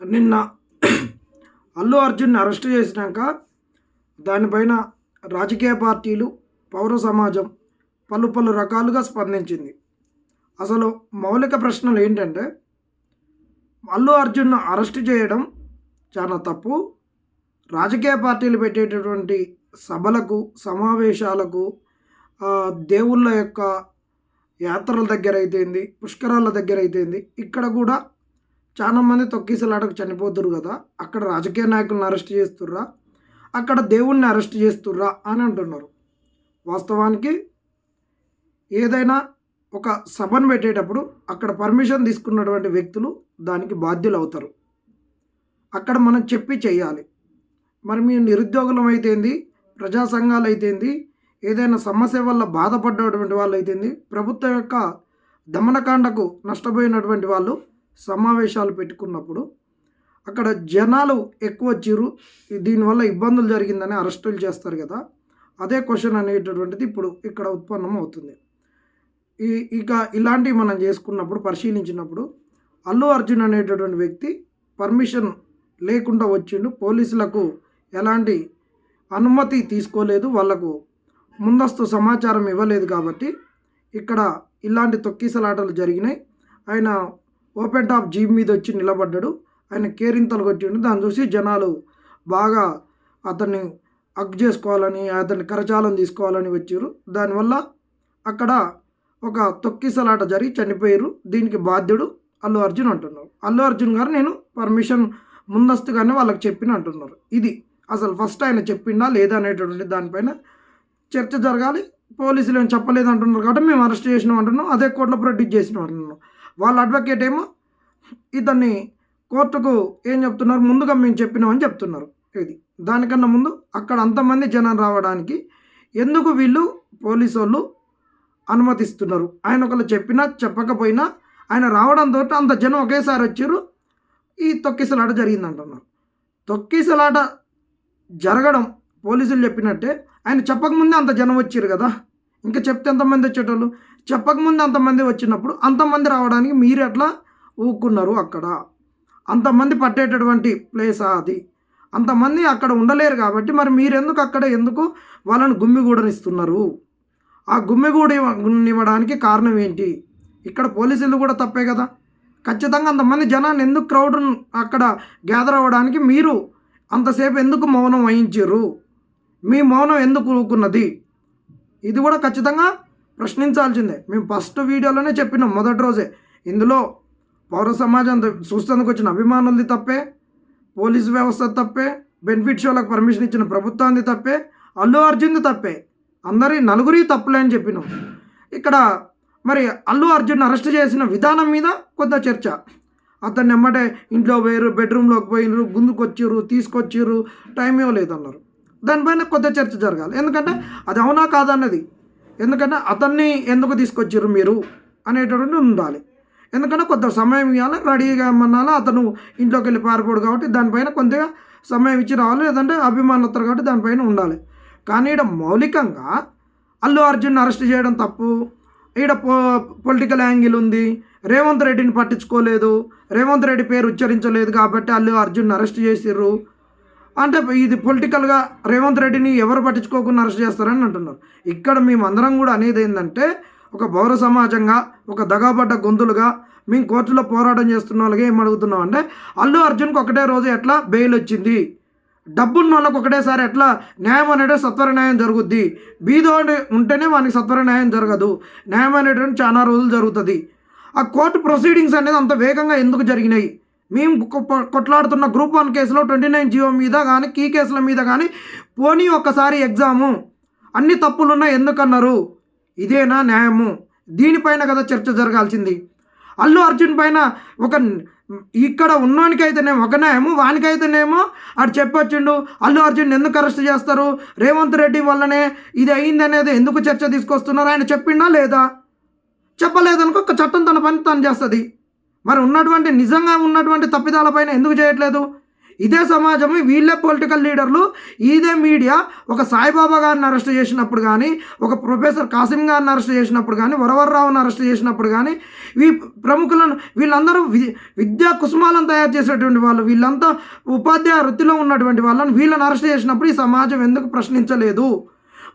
నిన్న అల్లు అర్జున్ అరెస్ట్ చేసినాక దానిపైన రాజకీయ పార్టీలు పౌర సమాజం పలు పలు రకాలుగా స్పందించింది. అసలు మౌలిక ప్రశ్నలు ఏంటంటే అల్లు అర్జున్ను అరెస్ట్ చేయడం చాలా తప్పు. రాజకీయ పార్టీలు పెట్టేటటువంటి సభలకు సమావేశాలకు దేవుళ్ళ యొక్క యాత్రల దగ్గర అయితేంది పుష్కరాల దగ్గర అయితేంది ఇక్కడ కూడా చాలా మంది తొక్కిసలాటకు చనిపోతురు కదా. అక్కడ రాజకీయ నాయకులను అరెస్ట్ చేస్తుర్రా? అక్కడ దేవుణ్ణి అరెస్ట్ చేస్తుర్రా అని అంటున్నారు. వాస్తవానికి ఏదైనా ఒక సభను పెట్టేటప్పుడు అక్కడ పర్మిషన్ తీసుకున్నటువంటి వ్యక్తులు దానికి బాధ్యులు అవుతారు అక్కడ మనం చెప్పి చేయాలి. మరి మీ నిరుద్యోగులం అయితేంది ప్రజా సంఘాలు అయితేంది ఏదైనా సమస్య వల్ల బాధపడ్డటువంటి వాళ్ళు అయితేంది ప్రభుత్వం యొక్క దమనకాండకు నష్టపోయినటువంటి వాళ్ళు సమావేశాలు పెట్టుకున్నప్పుడు అక్కడ జనాలు ఎక్కువ చిరు దీనివల్ల ఇబ్బందులు జరిగిందని అరెస్టులు చేస్తారు కదా. అదే క్వశ్చన్ అనేటటువంటిది ఇప్పుడు ఇక్కడ ఉత్పన్నం అవుతుంది. ఈ ఇక ఇలాంటివి మనం చేసుకున్నప్పుడు పరిశీలించినప్పుడు అల్లు అర్జున్ అనేటటువంటి వ్యక్తి పర్మిషన్ లేకుండా వచ్చిండు. పోలీసులకు ఎలాంటి అనుమతి తీసుకోలేదు. వాళ్ళకు ముందస్తు సమాచారం ఇవ్వలేదు కాబట్టి ఇక్కడ ఇలాంటి తొక్కిసలాటలు జరిగినాయి. ఆయన ఓపెన్ టాప్ జీప్ మీద వచ్చి నిలబడ్డాడు. ఆయన కేరింతలు కొట్టిండు దాన్ని చూసి జనాలు బాగా అతన్ని అగ్ చేసుకోవాలని అతన్ని కరచాలం తీసుకోవాలని వచ్చారు. దానివల్ల అక్కడ ఒక తొక్కిసలాట జరిగి చనిపోయారు. దీనికి బాధ్యుడు అల్లు అర్జున్ అంటున్నారు. అల్లు అర్జున్ గారు నేను పర్మిషన్ ముందస్తుగానే వాళ్ళకి చెప్పిన అంటున్నారు. ఇది అసలు ఫస్ట్ ఆయన చెప్పిండా లేదా అనేటటువంటి దానిపైన చర్చ జరగాలి. పోలీసులు ఏం చెప్పలేదు అంటున్నారు కాబట్టి మేము అరెస్ట్ చేసినాం అంటున్నాం. అదే కోర్టులో ప్రొడ్యూస్ చేసినాం అంటున్నాం. వాళ్ళ అడ్వకేట్ ఏమో ఇతన్ని కోర్టుకు ఏం చెప్తున్నారు? ముందుగా మేము చెప్పినామని చెప్తున్నారు. ఇది దానికన్నా ముందు అక్కడ అంతమంది జనం రావడానికి ఎందుకు వీళ్ళు పోలీసు వాళ్ళు అనుమతిస్తున్నారు? ఆయన ఒకళ్ళు చెప్పినా చెప్పకపోయినా ఆయన రావడంతో అంత జనం ఒకేసారి వచ్చారు. ఈ తొక్కిసలాట జరిగింది అంటున్నారు తొక్కిసలాట జరగడం పోలీసులు చెప్పినట్టే ఆయన చెప్పకముందే అంత జనం వచ్చారు కదా. ఇంకా చెప్తే ఎంతమంది వచ్చేటోళ్ళు? చెప్పకముందు అంతమంది వచ్చినప్పుడు అంతమంది రావడానికి మీరు ఎట్లా ఊక్కున్నారు అక్కడ? అంతమంది పట్టేటటువంటి ప్లేసా అది? అంతమంది అక్కడ ఉండలేరు కాబట్టి మరి మీరెందుకు అక్కడ ఎందుకు వాళ్ళని గుమ్మిగూడనిస్తున్నారు? ఆ గుమ్మిగూడ ఇవ్వడానికి కారణం ఏంటి? ఇక్కడ పోలీసులు కూడా తప్పే కదా. ఖచ్చితంగా అంతమంది జనాన్ని ఎందుకు క్రౌడ్ అక్కడ గ్యాదర్ అవ్వడానికి మీరు అంతసేపు ఎందుకు మౌనం వహించారు? మీ మౌనం ఎందుకు ఊరుకున్నది ఇది కూడా ఖచ్చితంగా ప్రశ్నించాల్సిందే. మేము ఫస్ట్ వీడియోలోనే చెప్పినాం మొదటి రోజే. ఇందులో పౌర సమాజం చూస్తేందుకు వచ్చిన అభిమానులది తప్పే పోలీస్ వ్యవస్థ తప్పే బెనిఫిట్ షోలకు పర్మిషన్ ఇచ్చిన ప్రభుత్వాన్ని తప్పే అల్లు అర్జున్ది తప్పే. అందరి నలుగురి తప్పులే అని చెప్పినాం. ఇక్కడ మరి అల్లు అర్జున్ అరెస్ట్ చేసిన విధానం మీద కొంత చర్చ. అతన్ని ఎమ్మటే ఇంట్లో పోయారు బెడ్రూమ్లోకి పోయినరు గుందుకొచ్చిర్రు తీసుకొచ్చిర్రు టైం ఇవ్వలేదు అన్నారు దానిపైన కొద్ది చర్చ జరగాలి. ఎందుకంటే అది అవునా కాదన్నది ఎందుకంటే అతన్ని ఎందుకు తీసుకొచ్చారు మీరు అనేటటువంటి ఉండాలి. ఎందుకంటే కొంత సమయం ఇవ్వాలి రెడీగా ఏమన్నాలో అతను ఇంట్లోకి వెళ్ళి పారిపోడు కాబట్టి దానిపైన కొద్దిగా సమయం ఇచ్చి రావాలి లేదంటే అభిమానులు వస్తారు కాబట్టి దానిపైన ఉండాలి. కానీ ఇక్కడ మౌలికంగా అల్లు అర్జున్ అరెస్ట్ చేయడం తప్పు. ఈడ పో పొలిటికల్ యాంగిల్ ఉంది. రేవంత్ రెడ్డిని పట్టించుకోలేదు. రేవంత్ రెడ్డి పేరు ఉచ్చరించలేదు కాబట్టి అల్లు అర్జున్ అరెస్ట్ చేసిర్రు. అంటే ఇది పొలిటికల్గా రేవంత్ రెడ్డిని ఎవరు పట్టించుకోకుండా అరెస్ట్ చేస్తారని అంటున్నారు. ఇక్కడ మేమందరం కూడా అనేది ఏంటంటే ఒక పౌర సమాజంగా ఒక దగాబడ్డ గొంతులుగా మేము కోర్టులో పోరాటం చేస్తున్న వాళ్ళకి ఏం అంటే అల్లు అర్జున్కి ఒకటే రోజు ఎట్లా బెయిల్ వచ్చింది? డబ్బున్న వాళ్ళకి ఒకటేసారి ఎట్లా న్యాయం అనేది సత్వర న్యాయం జరుగుద్ది? బీదో ఉంటేనే వానికి సత్వర న్యాయం జరగదు. న్యాయం అనేటువంటి చాలా రోజులు జరుగుతుంది. ఆ కోర్టు ప్రొసీడింగ్స్ అనేది అంత వేగంగా ఎందుకు జరిగినాయి? మేము కొట్లాడుతున్న గ్రూప్ వన్ కేసులో ట్వంటీ నైన్ జియో మీద కానీ కీ కేసుల మీద కానీ పోనీ ఒక్కసారి ఎగ్జాము. అన్ని తప్పులున్నా ఎందుకన్నారు? ఇదేనా న్యాయము? దీనిపైన కదా చర్చ జరగాల్సింది. అల్లు అర్జున్ పైన ఒక ఇక్కడ ఉన్నోనికైతేనేమో ఒక న్యాయము వానికైతేనేమో అటు చెప్పొచ్చిండు అల్లు అర్జున్ ఎందుకు అరెస్ట్ చేస్తారు? రేవంత్ రెడ్డి వల్లనే ఇది అయింది అనేది ఎందుకు చర్చ తీసుకొస్తున్నారు? ఆయన చెప్పిండా లేదా? చెప్పలేదనుకో ఒక చట్టం తన పని తను చేస్తుంది. మరి ఉన్నటువంటి నిజంగా ఉన్నటువంటి తప్పిదాలపైన ఎందుకు చేయట్లేదు? ఇదే సమాజం వీళ్ళే పొలిటికల్ లీడర్లు ఇదే మీడియా ఒక సాయిబాబా గారిని అరెస్ట్ చేసినప్పుడు కానీ ఒక ప్రొఫెసర్ కాసిం గారిని అరెస్ట్ చేసినప్పుడు కానీ వరవర్రావుని అరెస్ట్ చేసినప్పుడు కానీ ఈ ప్రముఖులను వీళ్ళందరూ వి విద్యా కుసుమాలను తయారు చేసేటువంటి వాళ్ళు వీళ్ళంతా ఉపాధ్యాయ వృత్తిలో ఉన్నటువంటి వాళ్ళని వీళ్ళని అరెస్ట్ చేసినప్పుడు ఈ సమాజం ఎందుకు ప్రశ్నించలేదు?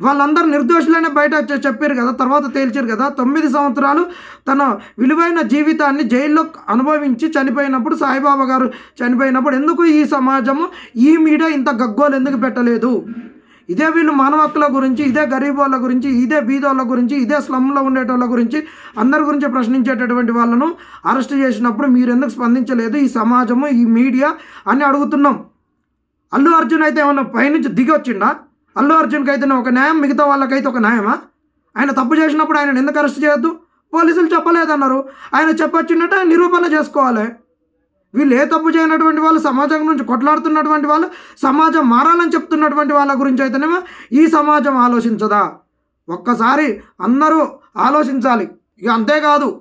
వాళ్ళందరూ నిర్దోషులనే బయట వచ్చి చెప్పారు కదా తర్వాత తేల్చారు కదా తొమ్మిది సంవత్సరాలు తన విలువైన జీవితాన్ని జైల్లో అనుభవించి చనిపోయినప్పుడు సాయిబాబా గారు చనిపోయినప్పుడు ఎందుకు ఈ సమాజము ఈ మీడియా ఇంత గగ్గోలు ఎందుకు పెట్టలేదు? ఇదే వీళ్ళు మానవ హక్కుల గురించి ఇదే గరీబ్ వాళ్ళ గురించి ఇదే బీదోళ్ళ గురించి ఇదే స్లమ్లో ఉండేటోళ్ళ గురించి అందరి గురించి ప్రశ్నించేటటువంటి వాళ్ళను అరెస్ట్ చేసినప్పుడు మీరు ఎందుకు స్పందించలేదు ఈ సమాజము ఈ మీడియా అని అడుగుతున్నాం. అల్లు అర్జున్ అయితే ఏమన్నా పైనుంచి దిగొచ్చిండా అల్లు అర్జున్కి ఒక న్యాయం మిగతా వాళ్ళకైతే ఒక న్యాయమా? ఆయన తప్పు చేసినప్పుడు ఆయన ఎందుకు అరెస్ట్ చేయొద్దు? పోలీసులు చెప్పలేదన్నారు. ఆయన చెప్పొచ్చినట్టు ఆయన నిరూపణ చేసుకోవాలి. వీళ్ళు ఏ తప్పు చేయనటువంటి వాళ్ళు సమాజం నుంచి కొట్లాడుతున్నటువంటి వాళ్ళు సమాజం మారాలని చెప్తున్నటువంటి వాళ్ళ గురించి అయితేనేమో ఈ సమాజం ఆలోచించదా? ఒక్కసారి అందరూ ఆలోచించాలి. ఇక అంతేకాదు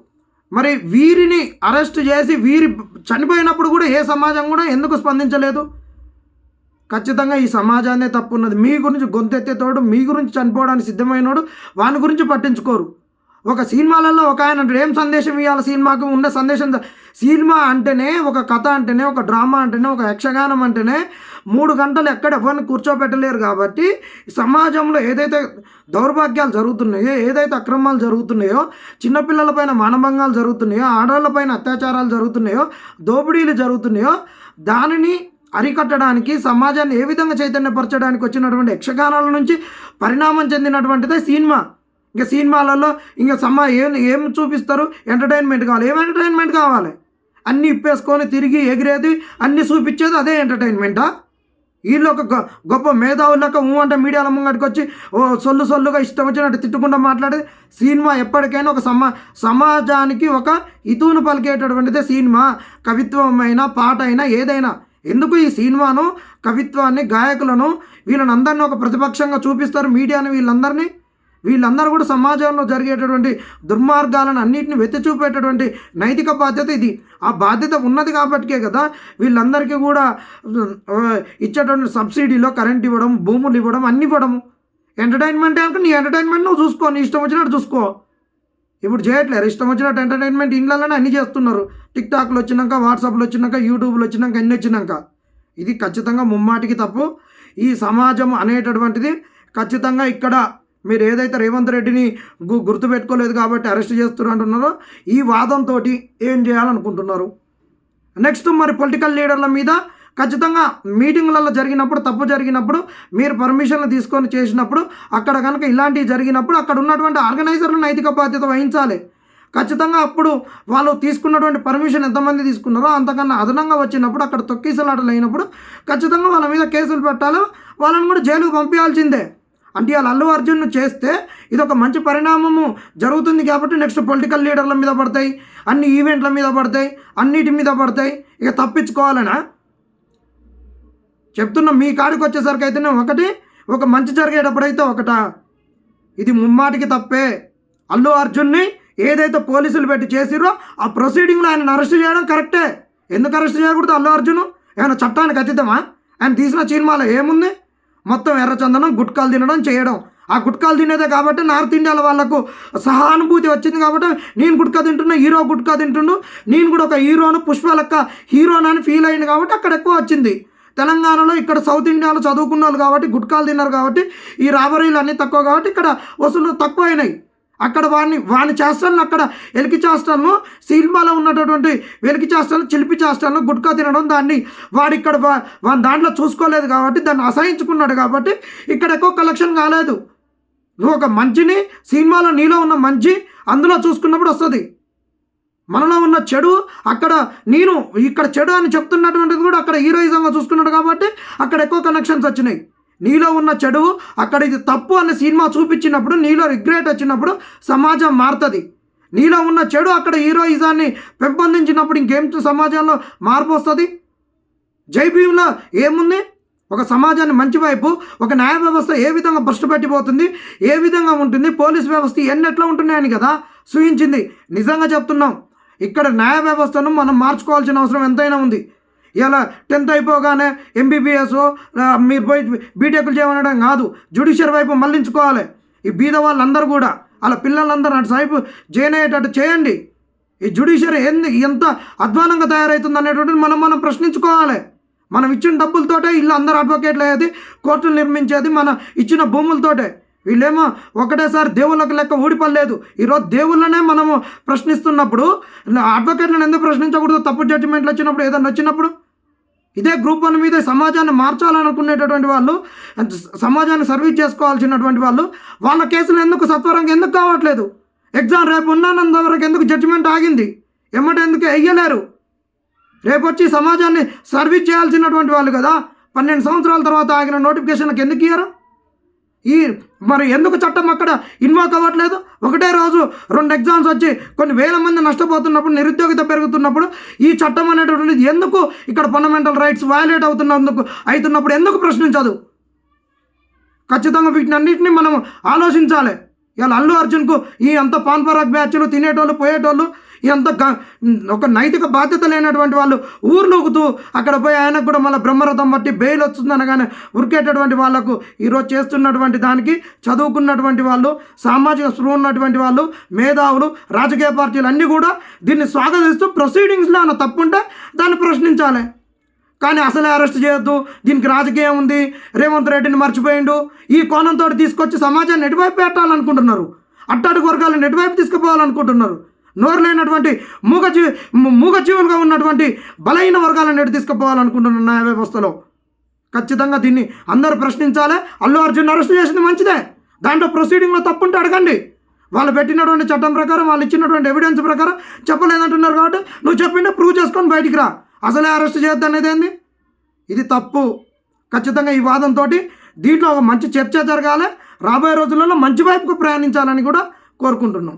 మరి వీరిని అరెస్ట్ చేసి వీరి చనిపోయినప్పుడు కూడా ఏ సమాజం కూడా ఎందుకు స్పందించలేదు? ఖచ్చితంగా ఈ సమాజాన్ని తప్పు ఉన్నది మీ గురించి గొంతెత్తేతోడు మీ గురించి చనిపోవడానికి సిద్ధమైనోడు వాని గురించి పట్టించుకోరు. ఒక సినిమాలలో ఒక ఆయన ఏం సందేశం ఇవ్వాలి సినిమాకు? ఉన్న సందేశం సినిమా అంటేనే ఒక కథ అంటేనే ఒక డ్రామా అంటేనే ఒక యక్షగానం అంటేనే మూడు గంటలు ఎక్కడ ఎవరిని కూర్చోబెట్టలేరు కాబట్టి సమాజంలో ఏదైతే దౌర్భాగ్యాలు జరుగుతున్నాయో ఏదైతే అక్రమాలు జరుగుతున్నాయో చిన్నపిల్లలపైన మానభంగాలు జరుగుతున్నాయో ఆడవాళ్ళపైన అత్యాచారాలు జరుగుతున్నాయో దోపిడీలు జరుగుతున్నాయో దానిని అరికట్టడానికి సమాజాన్ని ఏ విధంగా చైతన్యపరచడానికి వచ్చినటువంటి యక్షగానాల నుంచి పరిణామం చెందినటువంటిదే సినిమా. ఇంకా సినిమాలలో ఇంకా సమ్మా ఏం ఏం చూపిస్తారు? ఎంటర్టైన్మెంట్ కావాలి. ఏం ఎంటర్టైన్మెంట్ కావాలి? అన్నీ ఇప్పేసుకొని తిరిగి ఎగిరేది అన్నీ చూపించేది అదే ఎంటర్టైన్మెంటా వీళ్ళు ఒక గొ- గొప్ప మేధావులక ఊ అంటే మీడియాల ముంగటికి వచ్చి ఓ సొల్లు సొల్లుగా ఇష్టం వచ్చినట్టు తిట్టుకుంటూ మాట్లాడేది. సినిమా ఎప్పటికైనా ఒక సమా సమాజానికి ఒక ఇతువును పలికేటటువంటిదే సినిమా. కవిత్వమైన పాట అయినా ఏదైనా. ఎందుకు ఈ సినిమాను కవిత్వాన్ని గాయకులను వీళ్ళని అందరినీ ఒక ప్రతిపక్షంగా చూపిస్తారు మీడియాని వీళ్ళందరినీ? వీళ్ళందరూ కూడా సమాజంలో జరిగేటటువంటి దుర్మార్గాలను అన్నింటిని వెత్తి చూపేటటువంటి నైతిక బాధ్యత ఇది. ఆ బాధ్యత ఉన్నది కాబట్టికే కదా వీళ్ళందరికీ కూడా ఇచ్చేటువంటి సబ్సిడీలో కరెంట్ ఇవ్వడం భూములు ఇవ్వడం అన్ని ఇవ్వడం. ఎంటర్టైన్మెంట్ అంటే నీ ఎంటర్టైన్మెంట్ నువ్వు చూసుకో నీ ఇష్టం వచ్చినట్టు చూసుకో. ఇప్పుడు చేయట్లేరు. ఇష్టం వచ్చినట్టు ఎంటర్టైన్మెంట్ ఇండ్లలోనే అన్ని చేస్తున్నారు. టిక్ టాక్లు వచ్చినాక వాట్సాప్లు వచ్చినాక యూట్యూబ్లు వచ్చినాక అన్ని వచ్చినాక. ఇది ఖచ్చితంగా ముమ్మాటికి తప్పు. ఈ సమాజం అనేటటువంటిది ఖచ్చితంగా ఇక్కడ మీరు ఏదైతే రేవంత్ రెడ్డిని గు గుర్తుపెట్టుకోలేదు కాబట్టి అరెస్ట్ చేస్తున్నారు అంటున్నారో ఈ వాదంతో ఏం చేయాలనుకుంటున్నారు? నెక్స్ట్ మరి పొలిటికల్ లీడర్ల మీద ఖచ్చితంగా మీటింగ్లలో జరిగినప్పుడు తప్పు జరిగినప్పుడు మీరు పర్మిషన్లు తీసుకొని చేసినప్పుడు అక్కడ కనుక ఇలాంటివి జరిగినప్పుడు అక్కడ ఉన్నటువంటి ఆర్గనైజర్లు నైతిక బాధ్యత వహించాలి. ఖచ్చితంగా అప్పుడు వాళ్ళు తీసుకున్నటువంటి పర్మిషన్ ఎంతమంది తీసుకున్నారో అంతకన్నా అదనంగా వచ్చినప్పుడు అక్కడ తొక్కిసలాటలు అయినప్పుడు ఖచ్చితంగా వాళ్ళ మీద కేసులు పెట్టాలో వాళ్ళని కూడా జైలుకు పంపించాల్సిందే. అంటే వాళ్ళు అల్లు అర్జున్ను చేస్తే ఇది ఒక మంచి పరిణామము జరుగుతుంది కాబట్టి నెక్స్ట్ పొలిటికల్ లీడర్ల మీద పడతాయి అన్ని ఈవెంట్ల మీద పడతాయి అన్నిటి మీద పడతాయి. ఇక తప్పించుకోవాలనా? చెప్తున్నా మీ కాడికి వచ్చేసరికి అయితేనే ఒకటి ఒక మంచి జరిగేటప్పుడైతే ఒకట. ఇది ముమ్మాటికి తప్పే. అల్లు అర్జున్ని ఏదైతే పోలీసులు పెట్టి చేసిరో ఆ ప్రొసీడింగ్లో ఆయన అరెస్ట్ చేయడం కరెక్టే. ఎందుకు అరెస్ట్ చేయకూడదు అల్లు అర్జున్? ఏమైనా చట్టానికి అతీతమా? ఆయన తీసిన చీన్మాలో ఏముంది? మొత్తం ఎర్రచందనం గుట్కాలు తినడం చేయడం. ఆ గుట్కాలు తినేదే కాబట్టి నార్త్ ఇండియాల వాళ్ళకు సహానుభూతి వచ్చింది కాబట్టి నేను గుట్కా తింటున్నా హీరో గుట్కా తింటుండు. నేను కూడా ఒక హీరోను పుష్ప లెక్క అని ఫీల్ అయింది కాబట్టి అక్కడ ఎక్కువ వచ్చింది. తెలంగాణలో ఇక్కడ సౌత్ ఇండియాలో చదువుకున్న వాళ్ళు కాబట్టి గుట్కాలు తిన్నారు కాబట్టి ఈ రాబరీలు అన్నీ తక్కువ కాబట్టి ఇక్కడ వసూలు తక్కువ అయినాయి అక్కడ వాడిని వాని చేస్తాను అక్కడ ఎలికి చేస్తాను సినిమాలో ఉన్నటువంటి వెలికి చేస్తాను చిలిపి చేస్తాను గుట్కా తినడం దాన్ని వాడు ఇక్కడ వా- వాని దాంట్లో చూసుకోలేదు కాబట్టి దాన్ని అసహించుకున్నాడు కాబట్టి ఇక్కడ ఎక్కువ కలెక్షన్ కాలేదు. నువ్వు ఒక మంచిని సినిమాలో నీలో ఉన్న మంచి అందులో చూసుకున్నప్పుడు వస్తుంది. మనలో ఉన్న చెడు అక్కడ నేను ఇక్కడ చెడు అని చెప్తున్నటువంటిది కూడా అక్కడ హీరోయిజంగా చూసుకున్నాడు కాబట్టి అక్కడ ఎక్కువ కనెక్షన్స్ వచ్చినాయి. నీలో ఉన్న చెడు అక్కడ ఇది తప్పు అనే సినిమా చూపించినప్పుడు నీలో రిగ్రెట్ వచ్చినప్పుడు సమాజం మారుతుంది. నీలో ఉన్న చెడు అక్కడ హీరోయిజాన్ని పెంపొందించినప్పుడు ఇంకేం సమాజంలో మార్పు వస్తుంది? జై భీమ్లో ఏముంది? ఒక సమాజాన్ని మంచి వైపు ఒక న్యాయ వ్యవస్థ ఏ విధంగా భ్రష్టు పెట్టిపోతుంది ఏ విధంగా ఉంటుంది పోలీస్ వ్యవస్థ ఎన్ని ఎట్లా ఉంటున్నాయని కదా సూచించింది. నిజంగా చెప్తున్నాం. ఇక్కడ న్యాయ వ్యవస్థను మనం మార్చుకోవాల్సిన అవసరం ఎంతైనా ఉంది. ఇలా టెన్త్ అయిపోగానే ఎంబీబీఎస్ మీరు పోయి బీటెక్లు చేయమనడం కాదు జ్యుడిషియర్ వైపు మళ్ళించుకోవాలి ఈ బీద వాళ్ళందరూ కూడా అలా పిల్లలందరూ అటు సైపు జాయిన్ అయ్యేటట్టు చేయండి. ఈ జ్యుడిషియరీ ఎందు ఎంత అధ్వానంగా తయారవుతుంది అనేటువంటిది మనం మనం ప్రశ్నించుకోవాలి. మనం ఇచ్చిన డబ్బులతోటే ఇల్లు అందరు అడ్వకేట్లు అయ్యేది కోర్టులు నిర్మించేది మన ఇచ్చిన భూములతోటే. వీళ్ళేమో ఒకటేసారి దేవుళ్ళకి లెక్క ఊడిపడలేదు. ఈరోజు దేవుళ్ళనే మనము ప్రశ్నిస్తున్నప్పుడు అడ్వకేట్లను ఎందుకు ప్రశ్నించకూడదు? తప్పు జడ్జిమెంట్లు వచ్చినప్పుడు ఏదైనా వచ్చినప్పుడు? ఇదే గ్రూప్ వన్ మీద సమాజాన్ని మార్చాలనుకునేటటువంటి వాళ్ళు సమాజాన్ని సర్వీస్ చేసుకోవాల్సినటువంటి వాళ్ళు వాళ్ళ కేసులు ఎందుకు సత్వరంగా ఎందుకు కావట్లేదు? ఎగ్జామ్ రేపు ఉన్నానంత వరకు ఎందుకు జడ్జిమెంట్ ఆగింది? ఎమ్మట ఎందుకు వెయ్యలేరు రేపు వచ్చి సమాజాన్ని సర్వీస్ చేయాల్సినటువంటి వాళ్ళు కదా పన్నెండు సంవత్సరాల తర్వాత ఆగిన నోటిఫికేషన్లకు ఎందుకు ఇయ్యరు? ఈ మరి ఎందుకు చట్టం అక్కడ ఇన్వాల్వ్ అవ్వట్లేదు? ఒకటే రోజు రెండు ఎగ్జామ్స్ వచ్చి కొన్ని వేల మంది నష్టపోతున్నప్పుడు నిరుద్యోగిత పెరుగుతున్నప్పుడు ఈ చట్టం అనేటటువంటిది ఎందుకు ఇక్కడ ఫండమెంటల్ రైట్స్ వయలేట్ అవుతున్నందుకు అవుతున్నప్పుడు ఎందుకు ప్రశ్నించదు? ఖచ్చితంగా వీటిని అన్నింటినీ మనం ఆలోచించాలి. ఇవాళ అల్లు అర్జున్కు ఈ అంత పాన్పరాగ్ బ్యాచ్లు తినేటోళ్ళు పోయేటోళ్ళు ఎంత గ- ఒక నైతిక బాధ్యత లేనటువంటి వాళ్ళు ఊర్లోకుతూ అక్కడ పోయి ఆయనకు కూడా మళ్ళీ బ్రహ్మరథం బట్టి బెయిల్ వస్తుందనగానే ఉరికేటటువంటి వాళ్ళకు ఈరోజు చేస్తున్నటువంటి దానికి చదువుకున్నటువంటి వాళ్ళు సామాజిక స్పృహ ఉన్నటువంటి వాళ్ళు మేధావులు రాజకీయ పార్టీలు అన్నీ కూడా దీన్ని స్వాగతిస్తూ ప్రొసీడింగ్స్లో ఏమైనా తప్పుంటే దాన్ని ప్రశ్నించాలి. కానీ అసలే అరెస్ట్ చేయొద్దు. దీనికి రాజకీయం ఉంది. రేవంత్ రెడ్డిని మర్చిపోయిండు. ఈ కోణంతో తీసుకొచ్చి సమాజాన్ని ఎటువైపు పెట్టాలనుకుంటున్నారు? అట్టడుగు వర్గాలను ఎటువైపు తీసుకుపోవాలనుకుంటున్నారు? నోరు లేనటువంటి మూగ జీ మూగ జీవులుగా ఉన్నటువంటి బలహీన వర్గాలను ఎటు తీసుకుపోవాలనుకుంటున్న న్యాయ వ్యవస్థలో. ఖచ్చితంగా దీన్ని అందరూ ప్రశ్నించాలి. అల్లు అర్జున్ అరెస్ట్ చేసింది మంచిదే. దాంట్లో ప్రొసీడింగ్లో తప్పుంటే అడగండి. వాళ్ళు పెట్టినటువంటి చట్టం ప్రకారం వాళ్ళు ఇచ్చినటువంటి ఎవిడెన్స్ ప్రకారం చెప్పలేదంటున్నారు కాబట్టి నువ్వు చెప్పింటే ప్రూవ్ చేసుకొని బయటికి రా. అసలే అరెస్ట్ చేయొద్దు అనేది ఏంది? ఇది తప్పు. ఖచ్చితంగా ఈ వాదంతో దీంట్లో ఒక మంచి చర్చ జరగాలి. రాబోయే రోజులలో మంచి వైపుకు ప్రయాణించాలని కూడా కోరుకుంటున్నాం.